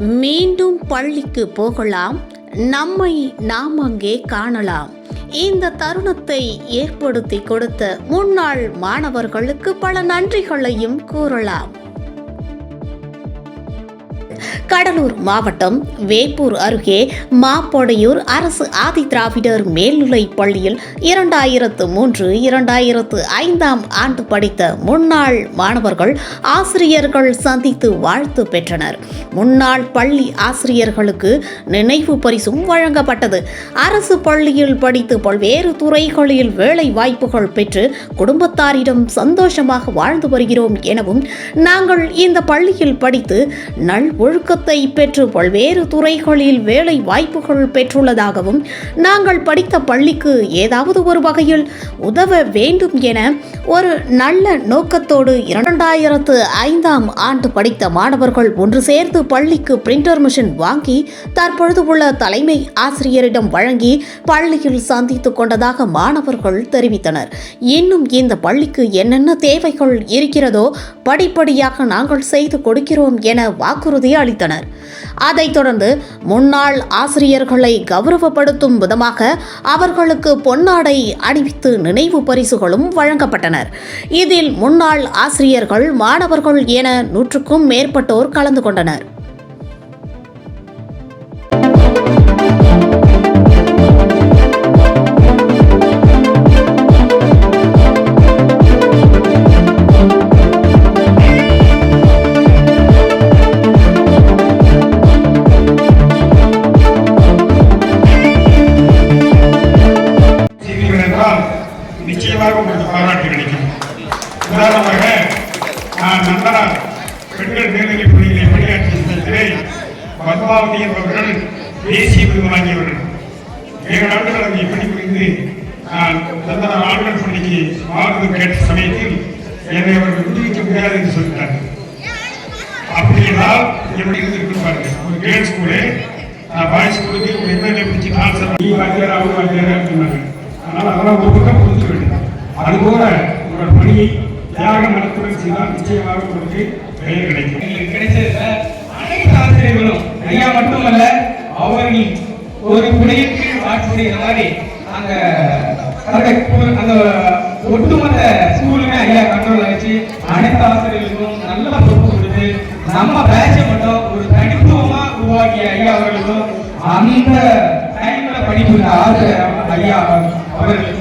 மீண்டும் பள்ளிக்கு போகலாம். நம்மை நாம் அங்கே காணலாம். இந்த தருணத்தை ஏற்படுத்தி கொடுத்த முன்னாள் மாணவர்களுக்கு பல நன்றிகளையும் கூறலாம். கடலூர் மாவட்டம் வேப்பூர் அருகே மாப்பொடையூர் அரசு ஆதி திராவிடர் மேல்நிலை பள்ளியில் இரண்டாயிரத்து மூன்று இரண்டாயிரத்து ஐந்தாம் ஆண்டு படித்த முன்னாள் மாணவர்கள் ஆசிரியர்கள் சந்தித்து வாழ்த்து பெற்றனர். முன்னாள் பள்ளி ஆசிரியர்களுக்கு நினைவு பரிசும் வழங்கப்பட்டது. அரசு பள்ளியில் படித்து பல்வேறு துறைகளில் வேலை வாய்ப்புகள் பெற்று குடும்பத்தாரிடம் சந்தோஷமாக வாழ்ந்து வருகிறோம் எனவும் நாங்கள் இந்த பள்ளியில் படித்து நல் ஒழுக்கத்தை பெற்று பல்வேறு துறைகளில் வேலை வாய்ப்புகள் பெற்றுள்ளதாகவும் நாங்கள் படித்த பள்ளிக்கு ஏதாவது ஒரு வகையில் உதவ வேண்டும் என ஒரு நல்ல நோக்கத்தோடு இரண்டாயிரத்து ஐந்தாம் ஆண்டு படித்த மாணவர்கள் ஒன்று சேர்ந்து பள்ளிக்கு பிரிண்டர் மிஷின் வாங்கி தற்பொழுது உள்ள தலைமை ஆசிரியரிடம் வழங்கி பள்ளியில் சந்தித்துக் கொண்டதாக மாணவர்கள் தெரிவித்தனர். இன்னும் இந்த பள்ளிக்கு என்னென்ன தேவைகள் இருக்கிறதோ படிப்படியாக நாங்கள் செய்து கொடுக்கிறோம் என வாக்குறுதி அளித்தனர். அதைத் தொடர்ந்து முன்னாள் ஆசிரியர்களை கௌரவப்படுத்தும் விதமாக அவர்களுக்கு பொன்னாடை அணிவித்து நினைவு பரிசுகளும் வழங்கப்பட்டனர். இதில் முன்னாள் ஆசிரியர்கள் மாணவர்கள் என நூற்றுக்கும் மேற்பட்டோர் கலந்து கொண்டனர். நிச்சயமாக உங்களுக்கு பாராட்டு கிடைக்கும் உதாரணமாக நான் நந்தனார் பெண்கள் மேல்நிலைப் பள்ளியிலே பணியாற்றிய சமயத்திலே பத்மாவதி என்பவர்கள் தேசிய விருது வாங்கியவர்கள். ஏழு ஆண்டுகள் அங்கே பணிபுரிந்து நான் நந்தனார் ஆண்கள் பள்ளிக்கு மாறுதல் கேட்ட சமயத்தில் என்னை அவர்கள் விடுவிக்க முடியாது என்று சொல்லிட்டார்கள். அப்படி என்றால் எப்படி இருந்து பாருங்க ஒரு கேர்ள்ஸ் ஸ்கூலு நான் பாய்ஸ் ஸ்கூலுக்கு ஒரு எம்எல்ஏ பிடிச்சி ட்ரான்ஸ்ஃபர் நீ வாத்தியார் அவங்க வாத்தியார்? அப்படின்னாங்க அதனால் அதெல்லாம் ஒரு பக்கம் புரிஞ்சு அதுபோல உங்கள் பணியை தியாக மனத்துடன் செய்தால் நிச்சயமாக உங்களுக்கு பெயர் கிடைக்கும். எங்களுக்கு கிடைச்சதுல அனைத்து ஆசிரியர்களும் ஐயா மட்டுமல்ல அவர்கள் ஒரு குடைக்கு ஆட்சி செய்கிற மாதிரி அங்க அந்த அந்த ஒட்டுமொத்த ஸ்கூலுமே ஐயா கண்ட்ரோல் ஆயிடுச்சு அனைத்து ஆசிரியர்களுக்கும் நல்ல பொறுப்பு கொடுத்து நம்ம பேட்சை மட்டும் ஒரு தனித்துவமா உருவாக்கிய ஐயா அவர்களுக்கும் அந்த டைம்ல படிப்புள்ள ஆசிரியர் ஐயா அவர்களுக்கும்